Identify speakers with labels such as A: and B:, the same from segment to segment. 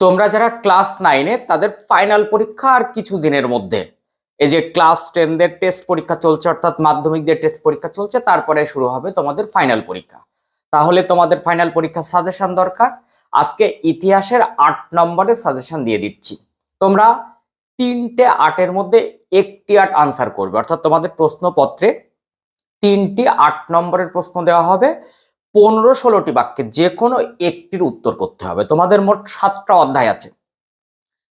A: তোমরা যারা ক্লাস নাইনে, তাদের ফাইনাল পরীক্ষা আর কিছু দিনের মধ্যে। এই যে ক্লাস টেনদের টেস্ট পরীক্ষা চলছে, অর্থাৎ মাধ্যমিকদের টেস্ট পরীক্ষা চলছে, তারপরে শুরু হবে তোমাদের ফাইনাল পরীক্ষা। তাহলে তোমাদের ফাইনাল পরীক্ষার সাজেশন দরকার। আজকে ইতিহাসের আট নম্বরের সাজেশন দিয়ে দিচ্ছি। তোমরা তিনটে আটের মধ্যে একটি আট আনসার করবে। অর্থাৎ তোমাদের প্রশ্নপত্রে তিনটি আট নম্বরের প্রশ্ন দেওয়া হবে। পনেরো ষোলোটি বাক্যে যে কোনো একটির উত্তর করতে হবে। তোমাদের মোট সাতটা অধ্যায় আছে।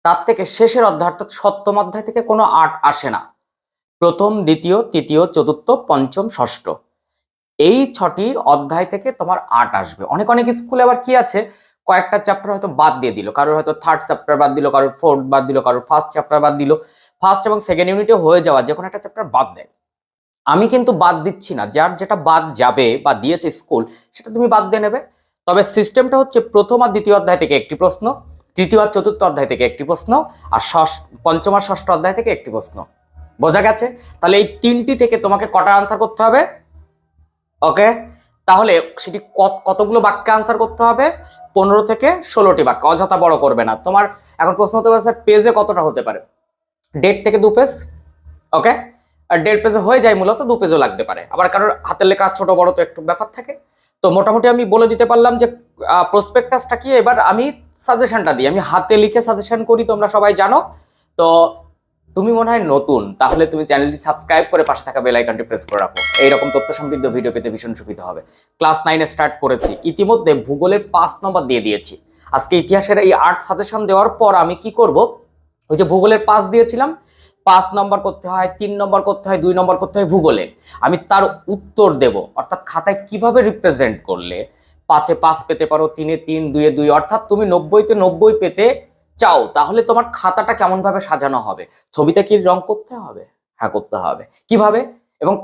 A: তার থেকে শেষের অধ্যায় অর্থাৎ সপ্তম অধ্যায় থেকে কোনো আট আসে না। প্রথম, দ্বিতীয়, তৃতীয়, চতুর্থ, পঞ্চম, ষষ্ঠ। এই ছটি অধ্যায় থেকে তোমার আট আসবে। অনেক অনেক স্কুলে আবার কি আছে? কয়েকটা চ্যাপ্টার হয়তো বাদ দিয়ে দিল। কারোর হয়তো থার্ড চ্যাপ্টার বাদ দিল, কারোর ফোর্থ বাদ দিল, কারোর ফার্স্ট চ্যাপ্টার বাদ দিল। ফার্স্ট এবং সেকেন্ড ইউনিটে হয়ে যাওয়া যে কোনো একটা চ্যাপ্টার বাদ দেয়। আমি কিন্তু বাদ দিচ্ছি না। যার যেটা বাদ যাবে বা দিয়েছে স্কুল, সেটা তুমি বাদ দিয়ে নেবে। তবে সিস্টেমটা হচ্ছে প্রথম আর দ্বিতীয় অধ্যায় থেকে একটি প্রশ্ন, তৃতীয় আর চতুর্থ অধ্যায় থেকে একটি প্রশ্ন, আর ষষ্ঠ, পঞ্চম আর ষষ্ঠ অধ্যায় থেকে একটি প্রশ্ন। বোঝা গেছে? তাহলে এই তিনটি থেকে তোমাকে কটা আনসার করতে হবে? ওকে তাহলে সেটি কত- কতগুলো বাক্যে আনসার করতে হবে? পনেরো থেকে ষোলোটি বাক্য, অযথা বড় করবে না। তোমার এখন প্রশ্ন হতে পারে পেজে কতটা হতে পারে? দেড় থেকে দু পেজ ওকে আর দেড় পেজে হয়ে যায় মূলত, দু পেজও লাগতে পারে। আবার কারোর হাতের লেখা ছোট, বড় তো একটু ব্যাপার থাকে। তো মোটামুটি আমি বলে দিতে পারলাম যে প্রসপেক্টাসটা কি? এবার আমি সাজেশনটা দিই। আমি হাতে লিখে সাজেশন করি, তোমরা সবাই জানো। তো তুমি মনে হয় নতুন, তাহলে তুমি চ্যানেলটি সাবস্ক্রাইব করে পাশে থাকা বেল প্রেস করে রাখো। এইরকম তথ্য সমৃদ্ধ ভিডিও পেতে ভীষণ সুবিধা হবে। ক্লাস নাইনে স্টার্ট করেছি। ইতিমধ্যে ভূগোলের পাঁচ নম্বর দিয়ে দিয়েছি। আজকে ইতিহাসের এই আর্ট সাজেশন দেওয়ার পর আমি কি করব? ওই যে ভূগোলের পাঁচ দিয়েছিলাম পাঁচ নম্বর করতে হয়, তিন নম্বর করতে হয়, দুই নম্বর করতে হয় ভূগোলে। আমি তার উত্তর দেব। অর্থাৎ খাতায় কীভাবে রিপ্রেজেন্ট করলে পাঁচে পাঁচ পেতে পারো, তিনে তিন, দুয়ে দুই, অর্থাৎ তুমি নব্বইতে নব্বই পেতে চাও, তাহলে তোমার খাতাটা কেমন ভাবে সাজানো হবে? ছবিতে কি রং করতে হবে? হ্যাঁ করতে হবে। কীভাবে? এবং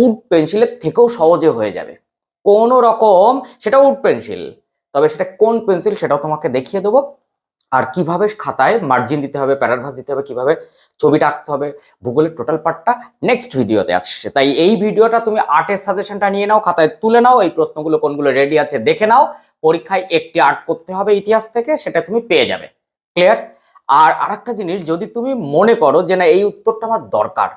A: উড পেন্সিলের থেকেও সহজে হয়ে যাবে। কোনো রকম সেটা উড পেন্সিল, তবে সেটা কোন পেন্সিল সেটাও তোমাকে দেখিয়ে দেবো। আর কীভাবে খাতায় মার্জিন দিতে হবে প্যারাগ্রাফ দিতে হবে, কীভাবে ছবিটা আঁকতে হবে ভূগোলের টোটাল পার্টটা নেক্সট ভিডিওতে আসছে। তাই এই ভিডিওটা তুমি আর্টের সাজেশনটা নিয়ে নাও, খাতায় তুলে নাও, এই প্রশ্নগুলো, কোনগুলো রেডি আছে দেখে নাও, পরীক্ষায় একটি আর্ট করতে হবে ইতিহাস থেকে, সেটা তুমি পেয়ে যাবে। ক্লিয়ার আর আরেকটা জিনিস, যদি তুমি মনে করো যে না, এই উত্তরটা আমার দরকার,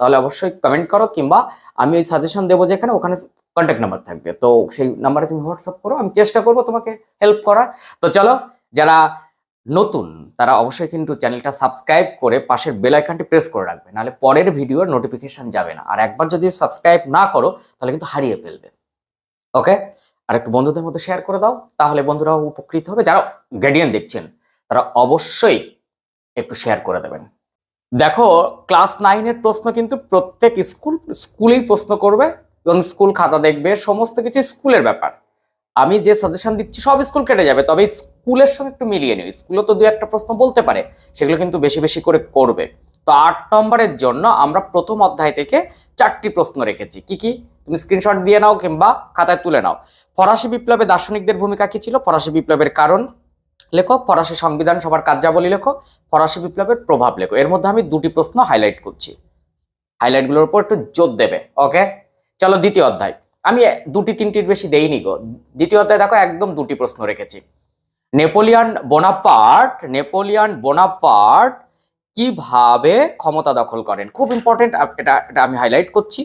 A: তাহলে অবশ্যই কমেন্ট করো, কিংবা আমি ওই সাজেশন দেবো যেখানে, ওখানে কন্ট্যাক্ট নাম্বার থাকবে। তো সেই নাম্বারে তুমি হোয়াটসঅ্যাপ করো, আমি চেষ্টা করব তোমাকে হেল্প করার। তো চলো, যারা নতুন, তারা অবশ্যই কিন্তু চ্যানেলটা সাবস্ক্রাইব করে পাশের বেল আইকনটি প্রেস করে রাখবে, নাহলে পরের ভিডিওর নোটিফিকেশন যাবে না। আর একবার যদি সাবস্ক্রাইব না করো, তাহলে কিন্তু হারিয়ে ফেলবে। ওকে আর একটু বন্ধুদের মধ্যে শেয়ার করে দাও, তাহলে বন্ধুরাও উপকৃত হবে। যারা গার্ডিয়ান দেখছেন, তারা অবশ্যই একটু শেয়ার করে দেবেন। দেখো ক্লাস নাইনের প্রশ্ন কিন্তু প্রত্যেক স্কুল স্কুলেই প্রশ্ন করবে এবং স্কুল খাতা দেখবে, সমস্ত কিছু স্কুলের ব্যাপার। আমি যে সাজেশন দিচ্ছি সব স্কুল কেটে যাবে, তবে স্কুলের সঙ্গে একটু মিলিয়ে নিও। স্কুলও তো দু একটা প্রশ্ন বলতে পারে, সেগুলো কিন্তু বেশি বেশি করে করবে। তো আট নম্বরের জন্য আমরা প্রথম অধ্যায় থেকে চারটি প্রশ্ন রেখেছি। কি কি? তুমি স্ক্রিনশট দিয়ে নাও কিংবা খাতায় তুলে নাও। ফরাসি বিপ্লবে দার্শনিকদের ভূমিকা কি ছিল? ফরাসি বিপ্লবের কারণ লেখো, ফরাসি সংবিধান সভার কার্যাবলী লেখো, ফরাসি বিপ্লবের প্রভাব লেখো। এর মধ্যে আমি দুটি প্রশ্ন হাইলাইট করছি। হাইলাইটগুলোর উপর একটু জোর দেবে ওকে চলো দ্বিতীয় অধ্যায়। আমি দুটি তিনটির বেশি দেইনি গো। দ্বিতীয় অধ্যায় দেখো একদম দুটি প্রশ্ন রেখেছি। নেপোলিয়ান বোনাপার্ট নেপোলিয়ান বোনাপার্ট কীভাবে ক্ষমতা দখল করেন? খুব ইম্পর্টেন্ট এটা এটা আমি হাইলাইট করছি।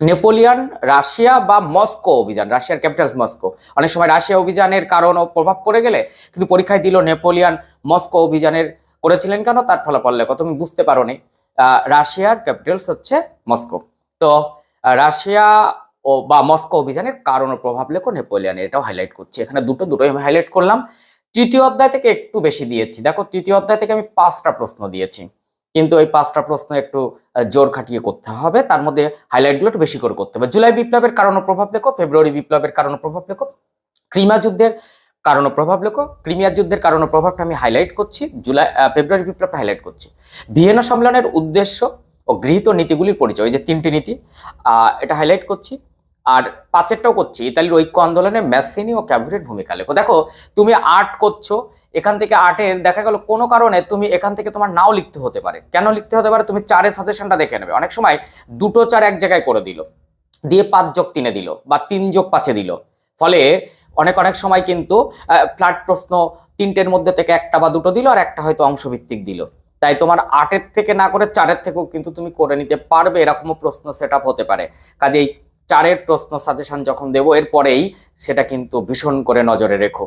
A: নেপোলিয়ান, রাশিয়া বা মস্কো অভিযান, রাশিয়ার ক্যাপিটালস মস্কো। অনেক সময় রাশিয়া অভিযানের কারণ ও প্রভাব পড়ে গেলে কিন্তু পরীক্ষায় দিল নেপোলিয়ান, মস্কো অভিযানের করেছিলেন কেন? তার ফলাফল লেখো, তুমি বুঝতে পারো নি রাশিয়ার ক্যাপিটালস হচ্ছে মস্কো। তো রাশিয়া ও বা মস্কো অভিযানের কারণ ও প্রভাব লেখো নেপোলিয়ানের এটাও হাইলাইট করছি। এখানে দুটো, দুটোই আমি হাইলাইট করলাম। তৃতীয় অধ্যায় থেকে একটু বেশি দিয়েছি। দেখো, তৃতীয় অধ্যায় থেকে আমি পাঁচটা প্রশ্ন দিয়েছি। কিন্তু এই পাঁচটা প্রশ্ন একটু জোর খাটিয়ে করতে হবে। তার মধ্যে হাইলাইটগুলো একটু বেশি করে করতে হবে। জুলাই বিপ্লবের কারণ প্রভাব লেখো, ফেব্রুয়ারি বিপ্লবের কারণ প্রভাব লেখো, ক্রিমা যুদ্ধের কারণ প্রভাব লেখো, ক্রিমিয়া যুদ্ধের কারণ প্রভাবটা আমি হাইলাইট করছি, জুলাই ফেব্রুয়ারি বিপ্লবটা হাইলাইট করছি। ভিয়েনা সম্মেলনের উদ্দেশ্য ও গৃহীত নীতিগুলির পরিচয় যে তিনটি নীতি এটা হাইলাইট করছি। আর পাঁচেরটাও করছি ইতালির ঐক্য আন্দোলনে ম্যাসিনি ও ক্যাভুরের ভূমিকা লেখো। দেখো, তুমি আর্ট করছ, এখান থেকে আর্টের দেখা গেল কোনো কারণে তুমি এখান থেকে তোমার নাও লিখতে হতে পারে। কেন লিখতে হতে পারে? তুমি চারের সাজেশনটা দেখে নেবে। অনেক সময় দুটো চার এক জায়গায় করে দিল, দিয়ে পাঁচ যোগ তিনে দিল বা তিন যোগ পাঁচে দিল। ফলে অনেক অনেক সময় কিন্তু ফ্ল্যাট প্রশ্ন তিনটের মধ্যে থেকে একটা বা দুটো দিল আর একটা হয়তো অংশভিত্তিক দিল। তাই তোমার আটের থেকে না করে চারের থেকেও কিন্তু তুমি করে নিতে পারবে, এরকমও প্রশ্ন সেট হতে পারে। কাজেই চারের প্রশ্ন সাজেশন যখন দেবো, এরপরেই সেটা কিন্তু ভীষণ করে নজরে রেখো।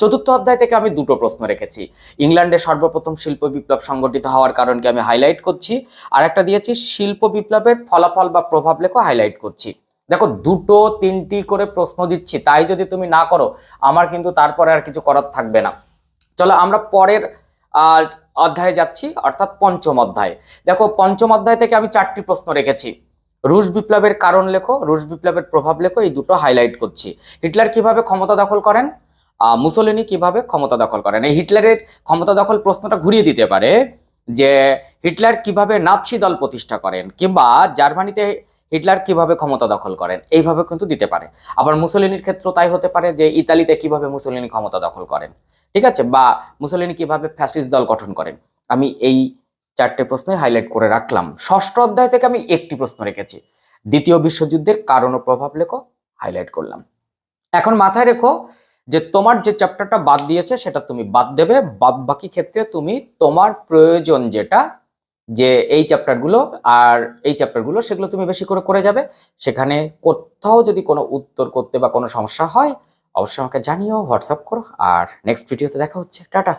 A: চতুর্থ অধ্যায় থেকে আমি দুটো প্রশ্ন রেখেছি। ইংল্যান্ডে সর্বপ্রথম শিল্প বিপ্লব সংগঠিত হওয়ার কারণকে আমি হাইলাইট করছি। আর একটা দিয়েছি, শিল্প বিপ্লবের ফলাফল বা প্রভাব লেখো হাইলাইট করছি। দেখো, দুটো, তিনটি করে প্রশ্ন দিচ্ছি, তাই যদি তুমি না করো, আমার কিন্তু তারপরে আর কিছু করার থাকবে না। চলো, আমরা পরের অধ্যায়ে যাচ্ছি, অর্থাৎ পঞ্চম অধ্যায়। দেখো, পঞ্চম অধ্যায় থেকে আমি চারটি প্রশ্ন রেখেছি। রুশ বিপ্লবের কারণ লেখো, রুশ বিপ্লবের প্রভাব লেখো, এই দুটো হাইলাইট করছি। হিটলার কীভাবে ক্ষমতা দখল করেন? মুসোলিনি কীভাবে ক্ষমতা দখল করেন? এই হিটলারের ক্ষমতা দখল প্রশ্নটা ঘুরিয়ে দিতে পারে যে, হিটলার কীভাবে নাৎসি দল প্রতিষ্ঠা করেন কিংবা জার্মানিতে হিটলার কীভাবে ক্ষমতা দখল করেন, এইভাবে কিন্তু দিতে পারে। আবার মুসোলিনির ক্ষেত্রেও তাই হতে পারে যে, ইতালিতে কীভাবে মুসোলিনি ক্ষমতা দখল করেন। ঠিক আছে? বা মুসোলিনি কীভাবে ফ্যাসিস্ট দল গঠন করেন। আমি এই চারটে প্রশ্নে হাইলাইট করে রাখলাম। ষষ্ঠ অধ্যায় থেকে আমি একটি প্রশ্ন রেখেছি। দ্বিতীয় বিশ্বযুদ্ধের কারণ ও প্রভাব লেখো হাইলাইট করলাম। এখন মাথায় রেখো যে তোমার যে চ্যাপ্টারটা বাদ দিয়েছে, সেটা তুমি বাদ দেবে। বাদ বাকি ক্ষেত্রে তুমি তোমার প্রয়োজন যেটা, যে এই চ্যাপ্টারগুলো আর এই চ্যাপ্টারগুলো সেগুলো তুমি বেশি করে করে যাবে। সেখানে কোথাও যদি কোনো উত্তর করতে বা কোনো সমস্যা হয়, অবশ্যই আমাকে জানিও, হোয়াটসঅ্যাপ করো। আর নেক্সট ভিডিওতে দেখা হচ্ছে। টাটা।